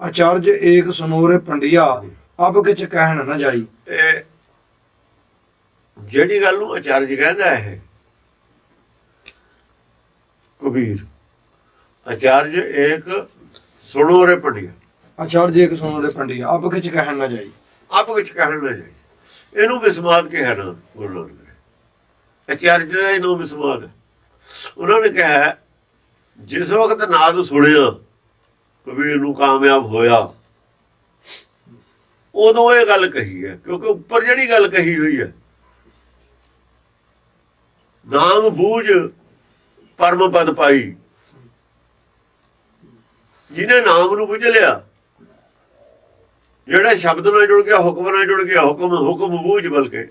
ਆਚਾਰਜ ਏਕ ਸੁਨੋਰੇ ਪੰਡਿਆ ਅਬ ਕਿਚ ਕਹਿਣ ਨਾ ਜਾਈ। ਇਹ ਜਿਹੜੀ ਗੱਲ ਨੂੰ ਆਚਾਰਜ ਕਹਿੰਦਾ ਹੈ ਕਬੀਰ ਆਚਾਰਜ ਇੱਕ ਸੁਣੋ ਰੇ ਪੜਿਆ ਆਚਾਰਜ ਏਕ ਸੁਨੋਰੇ ਪੰਡਿਆ ਅਬ ਕਿਚ ਕਹਿਣ ਨਾ ਜਾਈ। ਆਪ ਕੁਝ ਕਹਿਣ ਨਾ ਜਾਈ। ਇਹਨੂੰ ਵਿਸਮਾਦ ਕਿਹਾ ਨਾ ਗੁਰੂ ਨਾਨਕ ਨੇ। ਆਚਾਰਜ ਦਾ ਇਹਨੂੰ ਵਿਸਮਾਦ ਹੈ। ਉਹਨਾਂ ਨੇ ਕਿਹਾ ਜਿਸ ਵਕਤ ਨਾਦ ਸੁਣਿਆ ਕਬੀਰ ਨੂੰ ਕਾਮਯਾਬ ਹੋਇਆ। ਉਦੋਂ ਇਹ ਗੱਲ ਕਹੀ ਹੈ, ਕਿਉਂਕਿ ਉੱਪਰ ਜਿਹੜੀ ਗੱਲ ਕਹੀ ਹੋਈ ਹੈ, ਨਾਮ ਬੂਝ ਪਰਮ ਪਦ ਪਾਈ। ਜਿਹਨੇ ਨਾਮ ਨੂੰ ਬੁਝ ਲਿਆ, ਜਿਹੜਾ ਸ਼ਬਦ ਨਾਲ ਜੁੜ ਗਿਆ, ਹੁਕਮ ਨਾਲ ਜੁੜ ਗਿਆ, ਹੁਕਮ ਹੁਕਮ ਬੂਝ ਬਲਕਿ।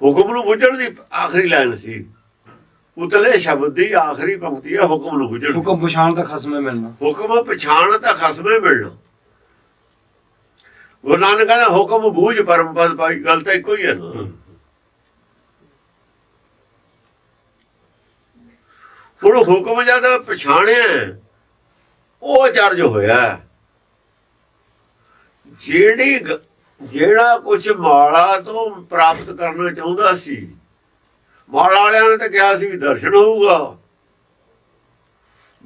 ਹੁਕਮ ਨੂੰ ਬੁੱਝਣ ਦੀ ਆਖਰੀ ਲਾਈਨ ਸੀ। ਉਤਲੇ ਸ਼ਬਦ ਦੀ ਆਖਰੀ ਪੰਕਤੀ ਹੈ ਹੁਕਮ ਨੂੰ ਬੁੱਝਣ ਹੁਕਮ ਪਛਾਣ ਤਾਂ ਖਸਮੇ ਮਿਲਣਾ। ਹੁਕਮ ਪਛਾਣ ਤਾਂ ਖਸਮੇ ਮਿਲਣਾ। ਗੁਰੂ ਨਾਨਕ ਕਹਿੰਦਾ ਹੁਕਮ ਬੂਝ ਪਰਮ ਪਦ ਪਾਈ ਗੱਲ ਤਾਂ ਇੱਕੋ ਹੀ ਹੈ ਹੁਣ ਹੁਕਮ ਜਦ ਪਛਾਣਿਆ ਉਹ ਚਰਜ ਹੋਇਆ। ਜਿਹੜੀ ਜਿਹੜਾ ਕੁਝ ਮਾਲਾ ਤੋਂ ਪ੍ਰਾਪਤ ਕਰਨਾ ਚਾਹੁੰਦਾ ਸੀ ਮਾਲਾ ਵਾਲਿਆਂ ਨੇ ਤਾਂ ਕਿਹਾ ਸੀ ਵੀ ਦਰਸ਼ਨ ਹੋਊਗਾ।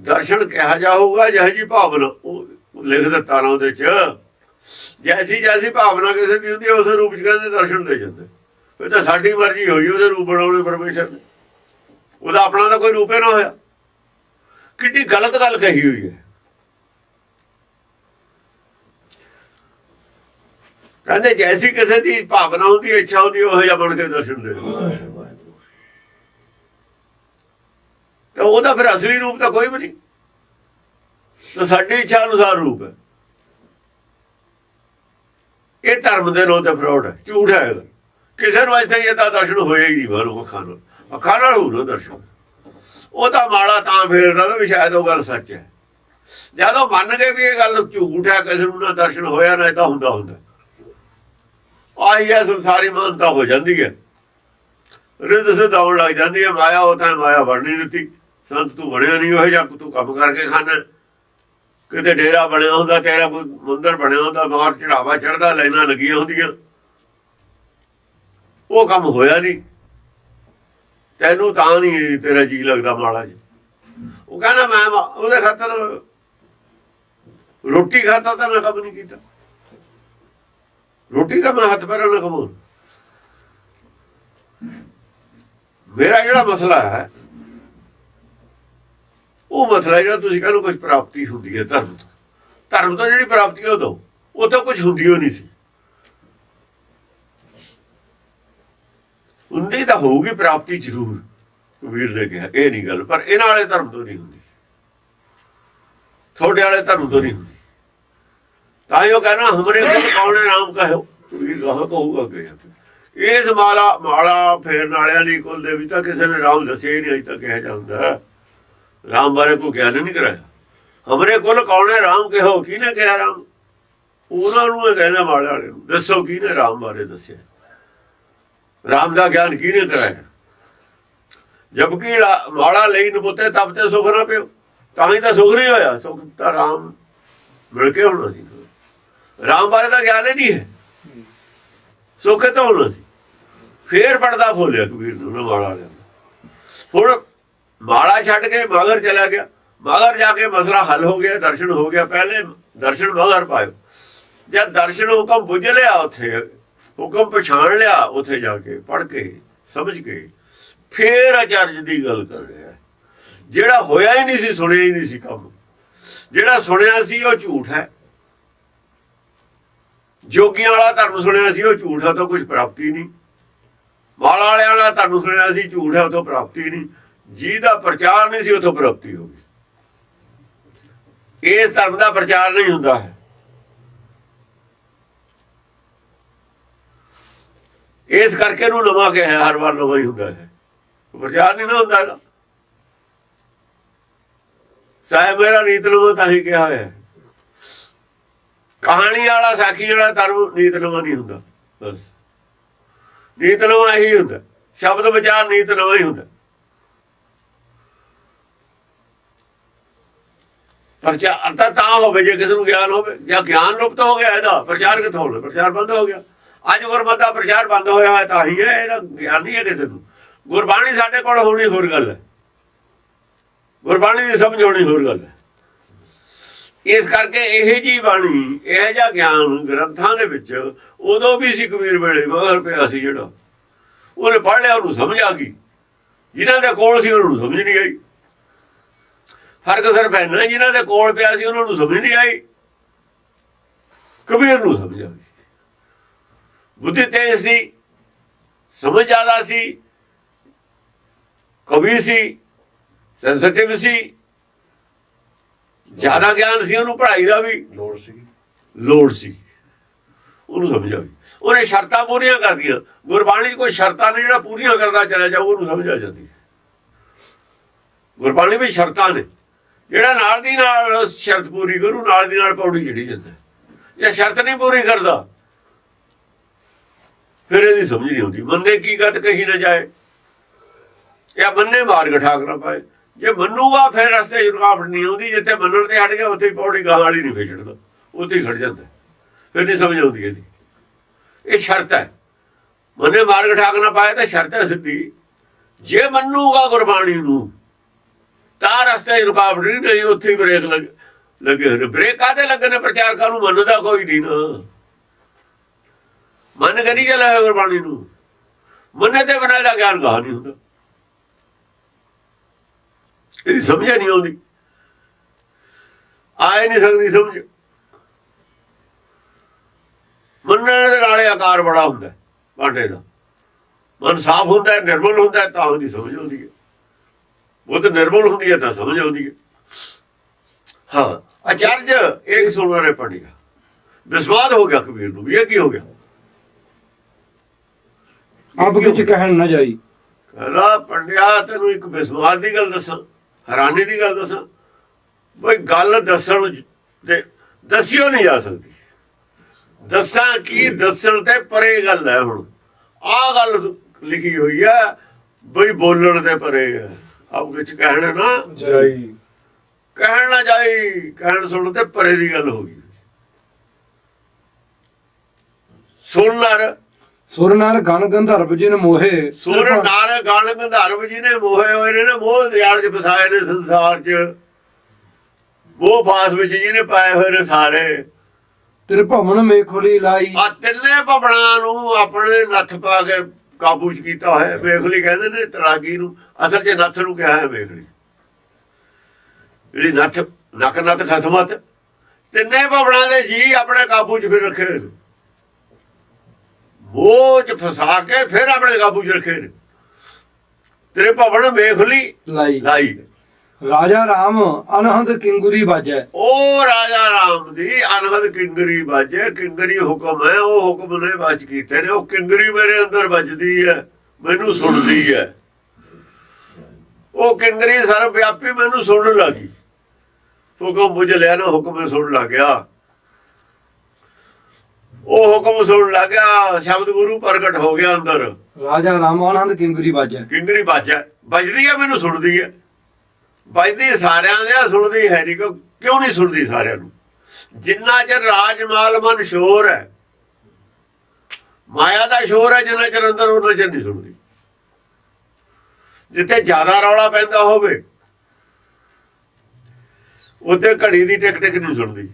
ਦਰਸ਼ਨ ਕਿਹਾ ਜਾਊਗਾ, ਜਿਹੋ ਜੀ ਭਾਵਨਾ ਉਹ ਲਿਖ ਦਿੱਤਾ ਨਾ ਉਹਦੇ ਚ। ਜੈਸੀ ਜੈਸੀ ਭਾਵਨਾ ਕਿਸੇ ਦੀ ਹੁੰਦੀ ਉਸ ਰੂਪ ਚ ਕਹਿੰਦੇ ਦਰਸ਼ਨ ਦੇ ਜਾਂਦੇ। ਇਹ ਤਾਂ ਸਾਡੀ ਮਰਜ਼ੀ ਹੋਈ, ਉਹਦੇ ਰੂਪ ਬਣਾਉਣੇ ਪਰਮੇਸ਼ਰ ਨੇ। ਉਹਦਾ ਆਪਣਾ ਤਾਂ ਕੋਈ ਰੂਪ ਹੀ ਨਾ ਹੋਇਆ। ਕਿੰਨੀ ਗਲਤ ਗੱਲ ਕਹੀ ਹੋਈ ਹੈ। ਕਹਿੰਦੇ ਜੈਸੀ ਕਿਸੇ ਦੀ ਭਾਵਨਾ ਹੁੰਦੀ, ਇੱਛਾ ਹੁੰਦੀ, ਉਹ ਜਿਹਾ ਬਣ ਕੇ ਦਰਸ਼ਨ ਦੇ ਤਾਂ ਉਹਦਾ ਫਿਰ ਅਸਲੀ ਰੂਪ ਤਾਂ ਕੋਈ ਵੀ ਨਹੀਂ। ਤਾਂ ਸਾਡੀ ਇੱਛਾ ਅਨੁਸਾਰ ਰੂਪ ਹੈ। ਇਹ ਧਰਮ ਦੇ ਨਾਂ ਤੇ ਫਰਾਡ ਹੈ, ਝੂਠ ਹੈ। ਕਿਸੇ ਨੂੰ ਇੱਥੇ ਇਹ ਤਾਂ ਦਰਸ਼ਨ ਹੋਇਆ ਹੀ ਨਹੀਂ ਬਾਹਰੋਂ ਅੱਖਾਂ ਨਾਲ। ਅੱਖਾਂ ਨਾਲ ਹੋਣਾ ਦਰਸ਼ਨ। ਉਹਦਾ ਮਾੜਾ ਤਾਂ ਫੇਰਦਾ ਨਾ ਵੀ ਸ਼ਾਇਦ ਉਹ ਗੱਲ ਸੱਚ ਹੈ। ਜਦੋਂ ਮੰਨ ਗਏ ਵੀ ਇਹ ਗੱਲ ਝੂਠ ਹੈ, ਕਿਸੇ ਨੂੰ ਨਾ ਦਰਸ਼ਨ ਹੋਇਆ, ਨਾ ਇਹ ਤਾਂ ਹੁੰਦਾ ਹੁੰਦਾ। ਆਹੀ ਹੈ, ਸੰਸਾਰੀ ਮਾਨਤਾ ਹੋ ਜਾਂਦੀ ਹੈ। ਰਿੱਧ ਸਿੱਧ ਆਉਣ ਲੱਗ ਜਾਂਦੀ ਹੈ, ਮਾਇਆ ਉਹ ਤਾਂ ਮਾਇਆ ਬਣ ਦਿੱਤੀ। ਸੰਤ ਤੂੰ ਬਣਿਆ ਨਹੀਂ ਉਹ ਜਾਂ ਤੂੰ ਕੰਮ ਕਰਕੇ ਖਾਣਾ ਕਿਤੇ ਡੇਰਾ ਬਣਿਆ ਹੁੰਦਾ ਤੇਰਾ ਕੋਈ ਮੰਦਰ ਬਣਿਆ ਹੁੰਦਾ, ਬਾਹਰ ਚੜਾਵਾ ਚੜਦਾ ਲਾਈਨਾਂ ਲੱਗੀਆਂ ਹੁੰਦੀਆਂ। ਉਹ ਕੰਮ ਹੋਇਆ ਨਹੀਂ। ਤੈਨੂੰ ਤਾਂ ਨਹੀਂ ਤੇਰਾ ਜੀ ਲੱਗਦਾ ਮਾਲਾ ਜੀ ਉਹ ਕਹਿੰਦਾ ਮੈਂ ਮਾ- ਉਹਦੇ ਖਾਤਰ ਰੋਟੀ ਖਾਤਾ ਤਾਂ ਮੈਂ ਕੰਮ ਨਹੀਂ ਕੀਤਾ। ਰੋਟੀ ਤਾਂ ਮੈਂ ਹੱਥ ਪੈਰਾਂ ਨਾਲ ਕਮਾਉਂ ਮੇਰਾ ਜਿਹੜਾ ਮਸਲਾ ਹੈ ਉਹ ਮਸਲਾ ਜਿਹੜਾ ਤੁਸੀਂ ਕਹਿੰਦੇ ਹੋ ਕੁਝ ਪ੍ਰਾਪਤੀ ਹੁੰਦੀ ਹੈ ਧਰਮ ਤੋਂ। ਧਰਮ ਤੋਂ ਜਿਹੜੀ ਪ੍ਰਾਪਤੀ ਉਹ ਦੋ ਉਹ ਤਾਂ ਕੁਝ ਹੁੰਦੀ ਹੋ ਨਹੀਂ ਸੀ। ਹੁੰਦੀ ਤਾਂ ਹੋਊਗੀ, ਪ੍ਰਾਪਤੀ ਜ਼ਰੂਰ, ਕਬੀਰ ਨੇ ਕਿਹਾ। ਇਹ ਨਹੀਂ ਗੱਲ, ਪਰ ਇਹਨਾਂ ਵਾਲੇ ਧਰਮ ਤੋਂ ਨਹੀਂ ਹੁੰਦੀ। ਤੁਹਾਡੇ ਵਾਲੇ ਧਰਮ ਤੋਂ ਨਹੀਂ ਹੁੰਦੀ। ਤਾਂ ਹੀ ਉਹ ਕਹਿੰਦਾ, ਹਮਰੇ ਕੋਲ ਕੌਣ ਹੈ? ਨਾਮ ਕਹੋ। ਕਬੀਰ ਕਹਾ ਕਹੂਗਾ ਅੱਗੇ ਇਸ ਮਾਲਾ ਮਾਲਾ ਫੇਰਨ ਵਾਲਿਆਂ ਦੀ ਕੁਲ ਦੇ ਵੀ ਤਾਂ ਕਿਸੇ ਨੇ ਰਾਮ ਦੱਸਿਆ ਹੀ ਨਹੀਂ, ਅਜੇ ਤੱਕ ਕਿਹਾ ਜਾਂਦਾ ਰਾਮ ਬਾਰੇ ਕੋਈ ਗਿਆਨ ਨਹੀਂ ਕਰਾਇਆ। ਹਮਰੇ ਕੋਲ ਕੌਣ ਹੈ? ਰਾਮ ਕਹੋ? ਕਿਹਨੇ ਕਿਹਾ ਰਾਮ? ਉਹਨਾਂ ਨੂੰ ਇਹ ਕਹਿੰਦਾ ਮਾਲਾ ਨੂੰ, ਦੱਸੋ ਕਿਹਨੇ ਰਾਮ ਬਾਰੇ ਦੱਸਿਆ? ਰਾਮ ਦਾ ਗਿਆਨ ਕਿਹਨੇ ਕਰਾਇਆ? ਜਬਕਿ ਮਾਲਾ ਲਈ ਨਪੁੱਤੇ ਤਬ ਤੇ ਸੁਖ ਨਾ ਪਿਓ, ਤਾਂ ਹੀ ਤਾਂ ਸੁਖ ਨਹੀਂ ਹੋਇਆ। ਸੁਖ ਤਾਂ ਰਾਮ ਮਿਲ ਕੇ ਹੋਣਾ ਸੀ। ਰਾਮ ਬਾਰੇ ਤਾਂ ਗਿਆਨ ਹੀ ਨਹੀਂ ਹੈ। ਸੁੱਖ ਤਾਂ ਹੋਣਾ ਸੀ। ਫੇਰ ਪੜਦਾ ਫੋਲਿਆ ਕਬੀਰ ਨੂੰ ਮਾਲਾ ਵਾਲਿਆਂ ਦਾ ਹੁਣ ਮਾਲਾ ਛੱਡ ਕੇ ਮਗਰ ਚਲਾ ਗਿਆ। ਮਗਰ ਜਾ ਕੇ ਮਸਲਾ ਹੱਲ ਹੋ ਗਿਆ, ਦਰਸ਼ਨ ਹੋ ਗਿਆ। ਪਹਿਲੇ ਦਰਸ਼ਨ ਮਗਰ ਪਾਇਓ। ਜਦ ਦਰਸ਼ਨ ਹੁਕਮ ਬੁੱਝ ਲਿਆ ਉੱਥੇ, ਹੁਕਮ ਪਛਾਣ ਲਿਆ ਉੱਥੇ ਜਾ ਕੇ ਪੜ ਕੇ, ਸਮਝ ਕੇ, ਫੇਰ ਅਚਰਜ ਦੀ ਗੱਲ ਕਰ ਰਿਹਾ। ਜਿਹੜਾ ਹੋਇਆ ਹੀ ਨਹੀਂ ਸੀ, ਸੁਣਿਆ ਹੀ ਨਹੀਂ ਸੀ ਕੰਮ। ਜਿਹੜਾ ਸੁਣਿਆ ਸੀ, ਉਹ ਝੂਠ ਹੈ। ਜੋਗੀਆਂ ਵਾਲਾ ਧਰਮ ਸੁਣਿਆ ਸੀ, ਉਹ ਝੂਠ ਹੈ ਤਾਂ ਕੁਝ ਪ੍ਰਾਪਤੀ ਨਹੀਂ। ਮਾਲਾ ਵਾਲਿਆਂ ਵਾਲਾ ਧਰਮ ਸੁਣਿਆ ਸੀ, ਝੂਠ ਹੈ, ਉਹ ਤੋਂ ਪ੍ਰਾਪਤੀ ਨਹੀਂ। ਜਿਹਦਾ ਪ੍ਰਚਾਰ ਨਹੀਂ ਸੀ ਉਹ ਪ੍ਰਾਪਤੀ ਹੋ ਗਈ। ਇਹ ਧਰਮ ਦਾ ਪ੍ਰਚਾਰ ਨਹੀਂ ਹੁੰਦਾ ਹੈ। ਇਸ ਕਰਕੇ ਨੂੰ ਨਵਾਂ ਕਿਹਾ ਹਰ ਵਾਰ ਨਵਾਂ ਹੀ ਹੁੰਦਾ ਹੈ। ਪ੍ਰਚਾਰ ਨਹੀਂ ਨਾ ਹੁੰਦਾ ਇਹਦਾ ਸਾਹਿਬ ਮੇਰਾ ਨੀਤ ਨਵਾਂ ਤਾਂ ਹੀ ਕਿਹਾ ਹੋਇਆ ਕਹਾਣੀ ਵਾਲਾ, ਸਾਖੀ ਵਾਲਾ ਧਰਮ ਨੀਤ ਨਵਾਂ ਨਹੀਂ ਹੁੰਦਾ। ਬਸ। ਨੀਤ ਨਵਾਂ ਇਹੀ ਹੁੰਦਾ। ਸ਼ਬਦ ਵਿਚਾਰ ਨੀਤ ਨਵਾਂ ਹੀ ਹੁੰਦਾ। ਪ੍ਰਚਾਰ ਤਾਂ ਤਾਂ ਹੋਵੇ, ਜੇ ਕਿਸੇ ਨੂੰ ਗਿਆਨ ਹੋਵੇ। ਜਾਂ ਗਿਆਨ ਲੁਪਤ ਹੋ ਗਿਆ ਇਹਦਾ, ਪ੍ਰਚਾਰ ਕਿੱਥੋਂ ਹੋਣਾ ਪ੍ਰਚਾਰ ਬੰਦ ਹੋ ਗਿਆ। ਅੱਜ ਗੁਰਮਤਿ ਪ੍ਰਚਾਰ ਬੰਦ ਹੋਇਆ ਹੈ ਤਾਂ ਹੀ ਹੈ ਇਹਦਾ ਗਿਆਨ ਨਹੀਂ ਹੈ ਕਿਸੇ ਨੂੰ। ਗੁਰਬਾਣੀ ਸਾਡੇ ਕੋਲ ਹੋਣੀ ਹੋਰ ਗੱਲ ਹੈ। ਗੁਰਬਾਣੀ ਦੀ ਸਮਝ ਹੋਣੀ ਹੋਰ ਗੱਲ ਹੈ। ਇਸ ਕਰਕੇ ਇਹ ਜੀ ਬਾਣੀ, ਇਹ ਜਿਹਾ ਗਿਆਨ ਗ੍ਰੰਥਾਂ ਦੇ ਵਿੱਚ, ਉਦੋਂ ਵੀ ਸੀ ਕਬੀਰ ਵੇਲੇ, ਮਗਰ ਪਿਆ ਸੀ ਜਿਹੜਾ। ਉਹਨੇ ਪੜ੍ਹ ਲਿਆ, ਉਹਨੂੰ ਸਮਝ ਆ ਗਈ। ਜਿਨ੍ਹਾਂ ਦੇ ਕੋਲ ਸੀ, ਉਹਨਾਂ ਨੂੰ ਸਮਝ ਨਹੀਂ ਆਈ। ਫ਼ਰਕ ਸਿਰਫ ਇੰਨਾ ਜਿਨ੍ਹਾਂ ਦੇ ਕੋਲ ਪਿਆ ਸੀ ਉਹਨਾਂ ਨੂੰ ਸਮਝ ਨਹੀਂ ਆਈ। ਕਬੀਰ ਨੂੰ ਸਮਝ ਆ ਗਈ। ਬੁੱਧੀ ਤੇਜ਼ ਸੀ ਸਮਝ ਜ਼ਿਆਦਾ ਸੀ ਕਵੀ ਸੀ ਸੈਂਸਿਟਿਵ ਸੀ ਜ਼ਿਆਦਾ ਗਿਆਨ ਸੀ ਉਹਨੂੰ ਪੜ੍ਹਾਈ ਦਾ ਵੀ ਲੋੜ ਸੀ ਲੋੜ ਸੀ। ਉਹਨੂੰ ਸਮਝ ਆ ਗਈ। ਉਹਨੇ ਸ਼ਰਤਾਂ ਪੂਰੀਆਂ ਕਰਦੀਆਂ ਗੁਰਬਾਣੀ 'ਚ ਕੋਈ ਸ਼ਰਤਾਂ ਨੇ ਜਿਹੜਾ ਪੂਰੀਆਂ ਕਰਦਾ ਚਲਾ ਜਾਊ ਉਹਨੂੰ ਸਮਝ ਆ ਜਾਂਦੀ। ਗੁਰਬਾਣੀ ਵਿੱਚ ਸ਼ਰਤਾਂ ਨੇ। ਜਿਹੜਾ ਨਾਲ ਦੀ ਨਾਲ ਸ਼ਰਤ ਪੂਰੀ ਕਰੂ, ਨਾਲ ਦੀ ਨਾਲ ਪੌੜੀ ਜਿਹੜੀ ਜਾਂਦਾ। ਹੈ। ਜੇ ਸ਼ਰਤ ਨਹੀਂ ਪੂਰੀ ਕਰਦਾ, ਫਿਰ ਇਹਦੀ ਸਮਝ ਨਹੀਂ ਆਉਂਦੀ। ਮੰਨੇ ਕੀ ਗੱਤ ਕਹੀ ਨਾ ਜਾਏ, ਜਾਂ ਮੰਨੇ ਮਾਰਗ ਠਾਕ ਨਾ ਪਾਏ। ਜੇ ਮੰਨੂਗਾ, ਫਿਰ ਰਸਤੇ ਰੁਕਾਵਟ ਨਹੀਂ ਆਉਂਦੀ। ਜਿੱਥੇ ਮੰਨਣ ਤੇ ਹਟ ਗਿਆ, ਉੱਥੇ ਹੀ ਪੌੜੀ ਗਾਂ ਵਾਲੀ ਨਹੀਂ ਫੇਜੜਦਾ ਉੱਥੇ ਹੀ ਖੜ ਜਾਂਦਾ। ਫਿਰ ਨਹੀਂ ਸਮਝ ਆਉਂਦੀ ਇਹਦੀ। ਇਹ ਸ਼ਰਤ ਹੈ। ਮੰਨੇ ਮਾਰਗ ਠਾਕ ਨਾ ਪਾਏ ਤਾਂ ਸ਼ਰਤ ਹੈ ਸਿੱਧੀ। ਜੇ ਮੰਨੂਗਾ ਗੁਰਬਾਣੀ ਨੂੰ ਤਾਂ ਰਸਤੇ 'ਚ ਰੁਕਾਵਟ ਨਹੀਂ ਨਹੀਂ ਉੱਥੇ ਹੀ ਬ੍ਰੇਕ ਲੱਗ ਲੱਗੇ ਹੋਏ ਨੇ। ਬ੍ਰੇਕ ਕਾਦੇ ਲੱਗੇ ਨੇ ਪ੍ਰਚਾਰਕਾਂ ਨੂੰ? ਮੰਨਦਾ ਕੋਈ ਨਹੀਂ ਨਾ। ਮੰਨ ਕੇ ਨਹੀਂ ਚੱਲਿਆ ਗੁਰਬਾਣੀ ਨੂੰ। ਮੰਨੇ ਤੇ ਬਿਨਾਂ ਦਾ ਗਿਆਨ ਕਹਾ ਨਹੀਂ ਹੁੰਦਾ। ਇਹਦੀ ਸਮਝ ਨਹੀਂ ਆਉਂਦੀ। ਆਏ ਨਹੀਂ ਸਕਦੀ ਸਮਝ। ਮੰਨਣ ਦੇ ਨਾਲੇ ਆਕਾਰ ਬੜਾ ਹੁੰਦਾ ਹੈ, ਭਾਂਡੇ ਦਾ। ਮਨ ਸਾਫ਼ ਹੁੰਦਾ ਨਿਰਮਲ ਹੁੰਦਾ ਤਾਂ ਉਹਦੀ ਸਮਝ ਆਉਂਦੀ ਹੈ। ਉਹ ਤਾਂ ਨਿਰਮਲ ਹੁੰਦੀ ਹੈ ਤਾਂ ਸਮਝ ਆਉਂਦੀ ਹੈ। ਹਾਂ ਅਚਰਜ ਇੱਕ ਸੁਣਵਾਰੇ ਪੜ ਗਿਆ ਵਿਸਵਾਦ ਹੋ ਗਿਆ ਕਬੀਰ ਨੂੰ ਵੀ ਇਹ ਕੀ ਹੋ ਗਿਆ? ਆਪ ਕਿਛ ਕਹਿਣ ਨਾ ਜਾਈ। ਕਹਿੰਦਾ ਪੰਡਿਆ ਤੈਨੂੰ ਇੱਕ ਵਿਸਵਾਦ ਦੀ ਗੱਲ ਦੱਸਾਂ ਹੈਰਾਨੀ ਦੀ ਗੱਲ ਦੱਸਾਂ। ਬਈ ਗੱਲ ਦੱਸਣ ਤੇ ਦੱਸਿਓ ਨਹੀਂ ਜਾ ਸਕਦੀ। ਦੱਸਾਂ ਕੀ ਦੱਸਣ ਤੇ ਪਰੇ ਗੱਲ ਹੈ ਹੁਣ। ਆਹ ਗੱਲ ਲਿਖੀ ਹੋਈ ਹੈ ਬਈ ਬੋਲਣ ਤੇ ਪਰੇ ਹੈ। ਆਪ ਕੁਝ ਕਹਿਣਾ ਨਾ। ਜਾਈ। ਕਹਿਣ ਨਾ ਜਾਈ ਕਹਿਣ ਸੁਣ ਤੇ ਪਰੇ ਦੀ ਗੱਲ ਹੋ ਗਈ। ਸੁਣ ਨਰ। ਸੁਰ ਗਣ ਗੰਧਰਵ ਜਿਨ ਮੋਹੇ। ਸੁਰ ਨਾਰ ਗਣ ਗੰਧਰਵ ਜੀ ਨੇ ਮੋਹੇ ਹੋਏ ਨੇ ਨਾ ਮੋਹ ਦਿਆਲ ਚ ਫਸਾਏ ਨੇ ਸੰਸਾਰ ਚ। ਉਹ ਫਾਸ ਵਿੱਚ ਜਿਹਨੇ ਪਾਏ ਹੋਏ ਨੇ ਸਾਰੇ। ਤੇਰੇ ਭਵਨ ਮੇਖੁਲੀ ਲਾਈ। ਆ ਤਿੰਨੇ ਭਵਨਾਂ ਨੂੰ ਆਪਣੇ ਨੱਥ ਪਾ ਕੇ ਕਾਬੂ ਚ ਕੀਤਾ ਹੋਇਆ ਵੇਖਲੀ ਕਹਿੰਦੇ ਨੇ ਤਰਾਗੀ ਨੂੰ ਅਸਲ 'ਚ ਨੱਥ ਨੂੰ ਕਿਹਾ ਹੈ ਵੇਖਲੀ ਜਿਹੜੀ ਨੱਥ ਨੱਕ ਨੱਥ ਖਸਮਤ ਤਿੰਨੇ ਭਵਨਾਂ ਦੇ ਜੀ ਆਪਣੇ ਕਾਬੂ 'ਚ ਫਿਰ ਰੱਖੇ ਨੇ। ਚ ਫਸਾ ਕੇ ਫਿਰ ਆਪਣੇ ਕਾਬੂ 'ਚ ਰੱਖੇ ਨੇ। ਤੇਰੇ ਭਵਨ ਵੇਖਲੀ ਲਾਈ। ਲਾਈ। ਰਾਜਾ ਰਾਮ ਅਨਹਦ ਕਿੰਗੁਰੀ ਬਾਜੈ। ਉਹ ਰਾਜਾ ਰਾਮ ਦੀ ਅਨਹਦ ਕਿੰਗਰੀ ਵੱਜੇ ਕਿੰਗਰੀ ਹੁਕਮ ਹੈ ਉਹ ਹੁਕਮ ਨੇ ਵੱਜ ਕੀਤੇ ਨੇ। ਉਹ ਕਿੰਗਰੀ ਮੇਰੇ ਅੰਦਰ ਵੱਜਦੀ ਹੈ ਮੈਨੂੰ ਸੁਣਦੀ ਹੈ। ਉਹ ਕਿੰਗਰੀ ਸਰਵ ਵਿਆਪੀ ਮੈਨੂੰ ਸੁਣਨ ਲੱਗੀ। ਹੁਕਮ ਬੁਝ ਲਿਆ ਨਾ ਹੁਕਮ ਮੈਂ ਸੁਣਨ ਲੱਗ ਗਿਆ। ਉਹ ਹੁਕਮ ਸੁਣਨ ਲੱਗ ਗਿਆ ਸ਼ਬਦ ਗੁਰੂ ਪ੍ਰਗਟ ਹੋ ਗਿਆ ਅੰਦਰ। ਰਾਜਾ ਰਾਮ ਅਨਹਦ ਕਿੰਗੁਰੀ ਬਾਜੈ। ਕਿੰਗਰੀ ਵੱਜਾ ਵੱਜਦੀ ਹੈ ਮੈਨੂੰ ਸੁਣਦੀ ਹੈ। ਵੱਜਦੀ ਸਾਰਿਆਂ ਦੇ ਸੁਣਦੀ ਹੈ ਨਹੀਂ ਕਿਉਂ ਕਿਉਂ ਨਹੀਂ ਸੁਣਦੀ ਸਾਰਿਆਂ ਨੂੰ? ਜਿੰਨਾ ਚਿਰ ਰਾਜਮਾਲ ਮਨ ਸ਼ੋਰ ਹੈ, ਮਾਇਆ ਦਾ ਸ਼ੋਰ ਹੈ, ਜਿੰਨਾ ਚਿਰ ਅੰਦਰ ਉਹਨਾਂ ਚਿਰ ਨਹੀਂ ਸੁਣਦੀ। ਜਿੱਥੇ ਜ਼ਿਆਦਾ ਰੌਲਾ ਪੈਂਦਾ ਹੋਵੇ, ਉੱਥੇ ਘੜੀ ਦੀ ਟਿਕ ਟਿਕ ਨਹੀਂ ਸੁਣਦੀ।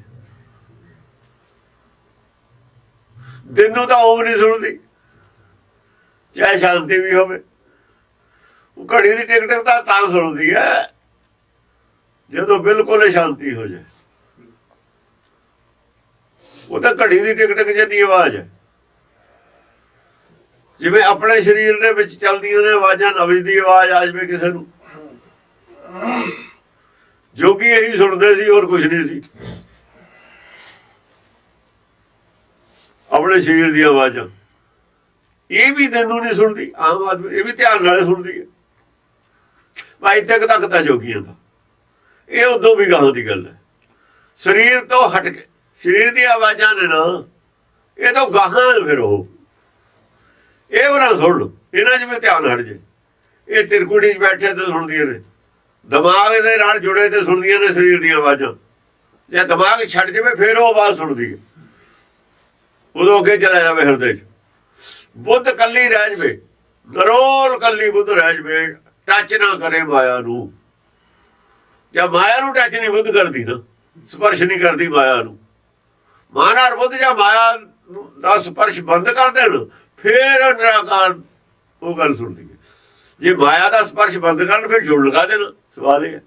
ਦਿਨ ਨੂੰ ਤਾਂ ਓਮ ਨਹੀਂ ਸੁਣਦੀ। ਚਾਹੇ ਸ਼ਾਂਤੀ ਵੀ ਹੋਵੇ, ਉਹ ਘੜੀ ਦੀ ਟਿਕ ਟਿਕ ਤਾਂ ਤਾਂ ਸੁਣਦੀ ਹੈ। ਜਦੋਂ ਬਿਲਕੁਲ ਸ਼ਾਂਤੀ ਹੋ ਜਾਏ। ਉਹ ਤਾਂ ਘੜੀ ਦੀ ਟਿਕ ਟਿਕ ਜਿੰਨੀ ਆਵਾਜ਼ ਹੈ। ਜਿਵੇਂ ਆਪਣੇ ਸਰੀਰ ਦੇ ਵਿੱਚ ਚੱਲਦੀਆਂ ਨੇ ਆਵਾਜ਼ਾਂ ਨਵਜ਼ ਦੀ ਆਵਾਜ਼ ਆ ਜਾਵੇ ਕਿਸੇ ਨੂੰ। ਜੋਗੀ ਇਹੀ ਸੁਣਦੇ ਸੀ, ਹੋਰ ਕੁਝ ਨਹੀਂ ਸੀ। ਆਪਣੇ ਸਰੀਰ ਦੀਆਂ ਆਵਾਜ਼ਾਂ। ਇਹ ਵੀ ਤੈਨੂੰ ਨਹੀਂ ਸੁਣਦੀ, ਆਮ ਆਦਮੀ, ਇਹ ਵੀ ਧਿਆਨ ਨਾਲ ਸੁਣਦੀ ਹੈ। ਭਾਈ ਤੱਕ ਤੱਕ ਤਾਂ। ਜੋਗੀਆਂ ਦਾ ਇਹ ਉਦੋਂ ਵੀ ਗਾਹਾਂ ਦੀ ਗੱਲ ਹੈ। ਸਰੀਰ ਤੋਂ ਹਟ ਕੇ ਸਰੀਰ ਦੀਆਂ ਆਵਾਜ਼ਾਂ ਨੇ ਨਾ, ਇਹ ਤਾਂ ਗਾਹਾਂ ਫਿਰ ਉਹ। ਇਹ ਉਹਨਾਂ ਸੁਣ ਲਓ, ਇਹਨਾਂ ਜਿਵੇਂ ਧਿਆਨ ਹਟ ਜੇ। ਇਹ ਤਿਰਕੁੜੀ 'ਚ ਬੈਠੇ ਤੇ ਸੁਣਦੀਆਂ ਨੇ। ਦਿਮਾਗ ਦੇ ਨਾਲ ਜੁੜੇ ਤੇ ਸੁਣਦੀਆਂ ਨੇ ਸਰੀਰ ਦੀਆਂ ਆਵਾਜ਼ਾਂ। ਜੇ ਦਿਮਾਗ ਛੱਡ ਜਾਵੇ, ਫਿਰ ਉਹ ਆਵਾਜ਼ ਸੁਣਦੀ ਹੈ। ਉਦੋਂ ਅੱਗੇ ਚਲਾ ਜਾਵੇ ਹਿਰਦੇ 'ਚ। ਬੁੱਧ ਕੱਲੀ ਰਹਿ ਜਵੇ। ਨਰੋਲ ਕੱਲੀ ਬੁੱਧ ਰਹਿ ਜਵੇ। ਟੱਚ ਨਾ ਕਰੇ ਮਾਇਆ ਨੂੰ। ਜਾਂ ਮਾਇਆ ਨੂੰ ਟੱਚ ਨਹੀਂ ਬੁੱਧ ਕਰਦੀ ਨਾ, ਸਪਰਸ਼ ਨਹੀਂ ਕਰਦੀ ਮਾਇਆ ਨੂੰ। ਮਾਨਾਰ ਬੁੱਧ ਜਾਂ ਮਾਇਆ ਦਾ ਸਪਰਸ਼ ਬੰਦ ਕਰ ਦੇਣ, ਫਿਰ ਨਿਰਾਕਾਰ ਉਹ ਗੱਲ ਸੁਣਦੀ ਹੈ। ਜੇ ਮਾਇਆ ਦਾ ਸਪਰਸ਼ ਬੰਦ ਕਰਨ, ਫਿਰ ਜੁੜ ਲਗਾ ਦੇਣ, ਸਵਾਲ ਇਹ ਹੈ।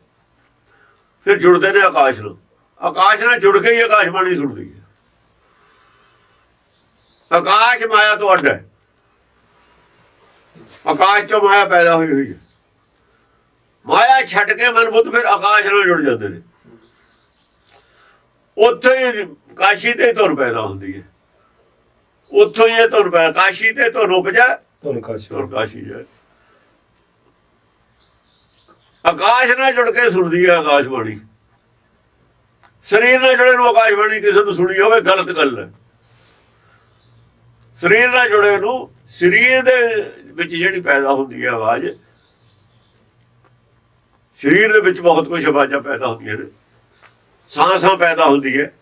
ਫਿਰ ਜੁੜਦੇ ਨੇ ਆਕਾਸ਼ ਨਾਲ ਆਕਾਸ਼ ਨਾਲ ਜੁੜ ਕੇ ਹੀ ਆਕਾਸ਼ ਬਾਣੀ ਸੁਣਦੀ ਹੈ। ਆਕਾਸ਼ ਮਾਇਆ ਤੋਂ ਅੱਡ ਹੈ। ਆਕਾਸ਼ ਚੋਂ ਮਾਇਆ ਪੈਦਾ ਹੋਈ ਹੋਈ ਹੈ। ਮਾਇਆ ਛੱਡ ਕੇ ਮਨ ਬੁੱਧ ਫਿਰ ਆਕਾਸ਼ ਨਾਲ ਜੁੜ ਜਾਂਦੇ ਨੇ। ਉੱਥੇ ਹੀ ਕਾਸ਼ੀ ਤੇ ਧੁਨ ਪੈਦਾ ਹੁੰਦੀ ਹੈ। ਉੱਥੋਂ ਹੀ ਇਹ ਧੁਨ ਪੈਦਾ ਕਾਸ਼ੀ ਤੇ ਧੁਨ ਉਪਜਾ ਤੁਹਾਨੂੰ ਕਾਸ਼। ਧੁਨ ਕਾਸ਼ੀ ਹੈ ਆਕਾਸ਼ ਨਾਲ ਜੁੜ ਕੇ ਸੁਣਦੀ ਹੈ ਆਕਾਸ਼ ਬਾਣੀ ਸਰੀਰ ਨਾਲ ਜੁੜੇ ਨੂੰ ਆਕਾਸ਼ ਬਾਣੀ ਕਿਸੇ ਨੂੰ ਸੁਣੀ ਹੋਵੇ ਗਲਤ ਗੱਲ ਹੈ। ਸਰੀਰ ਨਾਲ ਜੁੜੇ ਨੂੰ ਸਰੀਰ ਦੇ ਵਿੱਚ ਜਿਹੜੀ ਪੈਦਾ ਹੁੰਦੀ ਹੈ ਆਵਾਜ਼ ਸਰੀਰ ਦੇ ਵਿੱਚ ਬਹੁਤ ਕੁਝ ਆਵਾਜ਼ਾਂ ਪੈਦਾ ਹੁੰਦੀਆਂ ਨੇ। ਸਾਹ ਸਾਹ ਪੈਦਾ ਹੁੰਦੀ ਹੈ।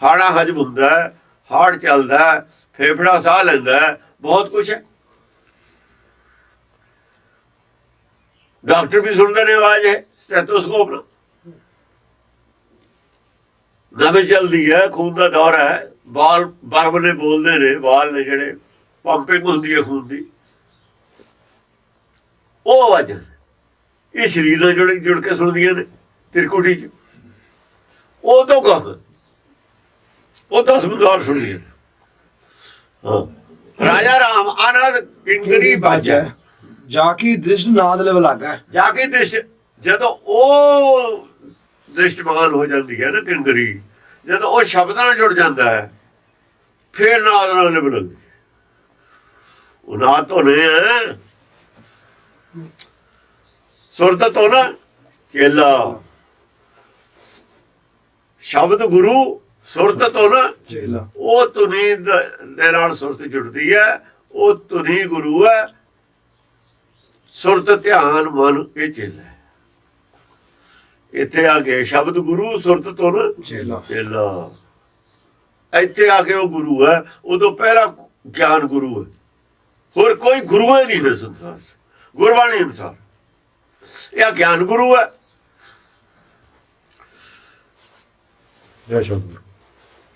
ਖਾਣਾ ਹਜਮ ਹੁੰਦਾ ਹੈ ਹਾਰਟ ਚੱਲਦਾ ਹੈ, ਫੇਫੜਾ ਸਾਹ ਲੈਂਦਾ ਹੈ, ਬਹੁਤ ਕੁਝ ਹੈ। ਡਾਕਟਰ ਵੀ ਸੁਣਦੇ ਨੇ ਆਵਾਜ਼ ਹੈ ਸਟੈਥੋਸਕੋਪ ਨਾਲ। ਨਵੇਂ ਚੱਲਦੀ ਹੈ, ਖੂਨ ਦਾ ਦੌਰ ਹੈ। ਬਾਲ ਬਰਬ ਨੇ ਬੋਲਦੇ ਨੇ, ਵਾਲ ਨੇ ਜਿਹੜੇ ਪੰਪਿੰਗ ਹੁੰਦੀ ਹੈ ਖੂਨ ਦੀ। ਉਹ ਆਵਾਜ਼ ਇਹ ਸਰੀਰ ਨਾਲ ਜੁੜ ਜੁੜ ਕੇ ਸੁਣਦੀਆਂ ਨੇ ਤਿਰਕੁਟੀ ਚ। ਉਹ ਤੋਂ ਕਹ ਉਹ ਤਾਂ ਸਮਝਦਾਰ ਸੁਣੀਏ ਹਾਂ। ਰਾਜਾ ਰਾਮ ਆਨੰਦ ਕਿੰਗਰੀ ਬਾਜਾ? ਜਾ ਕੀ ਦ੍ਰਿਸ਼ ਨਾਦ ਲਵ ਲੱਗਾ? ਜਾ ਕੇ ਦ੍ਰਿਸ਼ਟ ਜਦੋਂ ਉਹ ਦ੍ਰਿਸ਼ਟਮਾਨ ਹੋ ਜਾਂਦੀ ਹੈ ਨਾ ਕਿੰਗਰੀ ਜਦੋਂ ਉਹ ਸ਼ਬਦਾਂ ਨਾਲ ਜੁੜ ਜਾਂਦਾ ਹੈ ਫਿਰ ਨਾਦ ਨਾਲ ਲਿਬ ਲੱਗਦੀ। ਉਹ ਨਾਦ ਤੋਂ ਨੇ ਹੈ ਸੁਰਤ ਤੋਂ ਨਾ ਚੇਲਾ। ਸ਼ਬਦ ਗੁਰੂ ਸੁਰਤ ਤੋਂ ਨਾ ਚੇਲਾ। ਉਹ ਧੁਨੀ ਦ- ਨਾਲ ਸੁਰਤ ਜੁੜਦੀ ਹੈ ਉਹ ਧੁਨੀ ਗੁਰੂ ਹੈ। ਸੁਰਤ ਧਿਆਨ ਮਨ ਇਹ ਚੇਲਾ ਇੱਥੇ ਆ ਕੇ ਸ਼ਬਦ ਗੁਰੂ ਸੁਰਤ ਤੋਂ ਨਾ ਚੇਲਾ। ਚੇਲਾ। ਇੱਥੇ ਆ ਕੇ ਉਹ ਗੁਰੂ ਹੈ ਉਦੋਂ ਪਹਿਲਾ ਗਿਆਨ ਗੁਰੂ ਹੈ। ਹੋਰ ਕੋਈ ਗੁਰੂ ਹੀ ਨਹੀਂ ਹੈ ਸੰਸਾਰ ਗੁਰਬਾਣੀ ਅਨੁਸਾਰ। ਇਹ ਗਿਆਨ ਗੁਰੂ ਹੈ। ਜੈ ਸ਼ਬਦ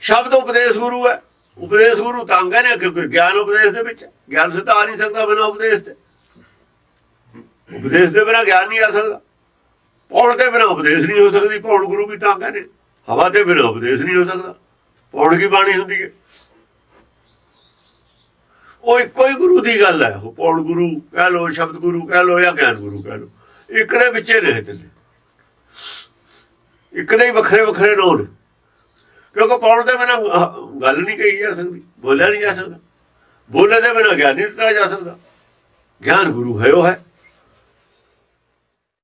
ਸ਼ਬਦ ਉਪਦੇਸ਼ ਗੁਰੂ ਹੈ। ਉਪਦੇਸ਼ ਗੁਰੂ ਤਾਂ ਕਹਿੰਦੇ ਨੇ ਕਿਉਂਕਿ ਗਿਆਨ ਉਪਦੇਸ਼ ਦੇ ਵਿੱਚ ਗਿਆਨ ਸਿੱਧਾ ਆ ਨਹੀਂ ਸਕਦਾ ਬਿਨਾਂ ਉਪਦੇਸ਼ ਦੇ। ਉਪਦੇਸ਼ ਦੇ ਬਿਨਾਂ ਗਿਆਨ ਨਹੀਂ ਆ ਸਕਦਾ। ਪੌਣ ਦੇ ਬਿਨਾਂ ਉਪਦੇਸ਼ ਨਹੀਂ ਹੋ ਸਕਦੀ। ਪੌਣ ਗੁਰੂ ਵੀ ਤਾਂ ਕਹਿੰਦੇ ਹਵਾ ਦੇ ਬਿਨਾਂ ਉਪਦੇਸ਼ ਨਹੀਂ ਹੋ ਸਕਦਾ। ਪੌਣ ਕੀ ਬਾਣੀ ਹੁੰਦੀ ਹੈ? ਉਹ ਇੱਕੋ ਹੀ ਗੁਰੂ ਦੀ ਗੱਲ ਹੈ। ਉਹ ਪੌਣ ਗੁਰੂ ਕਹਿ ਲੋ ਸ਼ਬਦ ਗੁਰੂ ਕਹਿ ਲੋ ਜਾਂ ਗਿਆਨ ਗੁਰੂ ਕਹਿ ਲੋ ਇੱਕ ਦੇ ਵਿੱਚ ਨੇ ਤਿੰਨੇ ਇੱਕ ਦੇ ਹੀ ਵੱਖਰੇ ਵੱਖਰੇ ਨੋਂ ਨੇ ਕਿਉਂਕਿ ਪੌਣ ਦੇ ਬਿਨਾਂ ਗੱਲ ਨਹੀਂ ਕਹੀ ਜਾ ਸਕਦੀ, ਬੋਲਿਆ ਨਹੀਂ ਜਾ ਸਕਦਾ। ਬੋਲੇ ਦੇ ਬਿਨਾਂ ਗਿਆਨ ਨਹੀਂ ਦਿੱਤਾ ਜਾ ਸਕਦਾ। ਗਿਆਨ ਗੁਰੂ ਹੈ, ਉਹ ਹੈ।